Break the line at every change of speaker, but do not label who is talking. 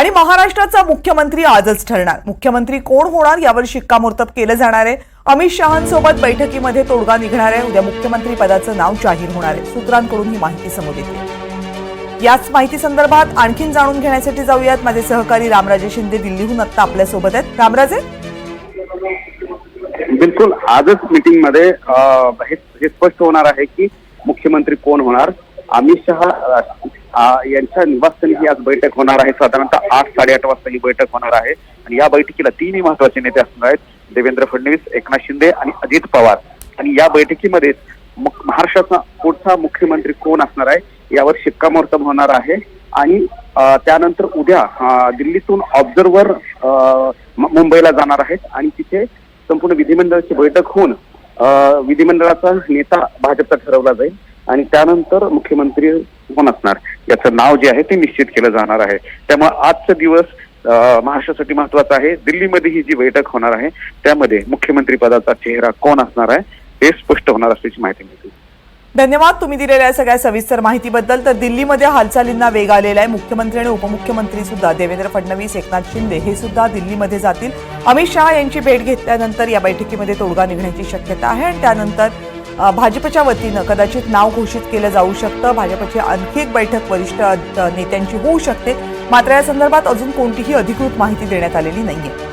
आणि महाराष्ट्राचा मुख्यमंत्री आजच ठरणार. मुख्यमंत्री कोण होणार यावर शिक्कामोर्तब केलं जाणार आहे. अमित शहांसोबत बैठकीमध्ये तोडगा निघणार आहे. उद्या मुख्यमंत्री पदाचं नाव जाहीर होणार आहे. सूत्रांकडून ही माहिती समोर येते. याच माहिती संदर्भात आणखीन जाणून घेण्यासाठी जाऊयात. माझे सहकारी रामराजे शिंदे दिल्लीहून आत्ता आपल्यासोबत आहेत. रामराजे?
बिलकुल. आजच मीटिंगमध्ये अं, हे स्पष्ट होणार आहे की मुख्यमंत्री कोण होणार. अमित शहा यांच्या निवासस्थानी ही आज बैठक होणार आहे. साधारणतः आठ साडेआठ वाजता ही बैठक होणार आहे. आणि या बैठकीला तीनही महत्त्वाचे नेते असणार आहेत. देवेंद्र फडणवीस एकनाथ शिंदे आणि अजित पवार. आणि या बैठकीमध्ये महाराष्ट्राचा पुढचा मुख्यमंत्री कोण असणार आहे? यावर शिक्कामोर्तब होणार आहे. आणि त्यानंतर उद्या दिल्लीतून ऑब्झर्व्हर मुंबईला जाणार आहेत. आणि तिथे संपूर्ण विधिमंडळाची बैठक होऊन विधिमंडळाचा नेता भाजपचा ठरवला जाईल. आणि त्यानंतर मुख्यमंत्री कोण असणार. याचं नाव जे आहे ते निश्चित केलं जाणार आहे. त्यामुळे आजचा दिवस महाराष्ट्रासाठी महत्त्वाचा आहे. दिल्लीमध्ये ही जी बैठक होणार आहे त्यामध्ये मुख्यमंत्री पदाचा चेहरा कोण असणार आहे हे स्पष्ट होणार असल्याची माहिती मिळते.
धन्यवाद तुम्ही दिलेल्या सगळ्या सविस्तर माहितीबद्दल. तर दिल्लीमध्ये हालचालींना वेग आलेला आहे. मुख्यमंत्री आणि उपमुख्यमंत्री सुद्धा देवेंद्र फडणवीस एकनाथ शिंदे हे सुद्धा दिल्लीमध्ये जातील. अमित शहा यांची भेट घेतल्यानंतर या बैठकीमध्ये तोडगा निघण्याची शक्यता आहे. आणि त्यानंतर भाजपच्या वतीनं कदाचित नाव घोषित केलं जाऊ शकतं. भाजपची आणखी एक बैठक वरिष्ठ नेत्यांची होऊ शकते. मात्र या संदर्भात अजून कोणतीही अधिकृत माहिती देण्यात आलेली नाहीये.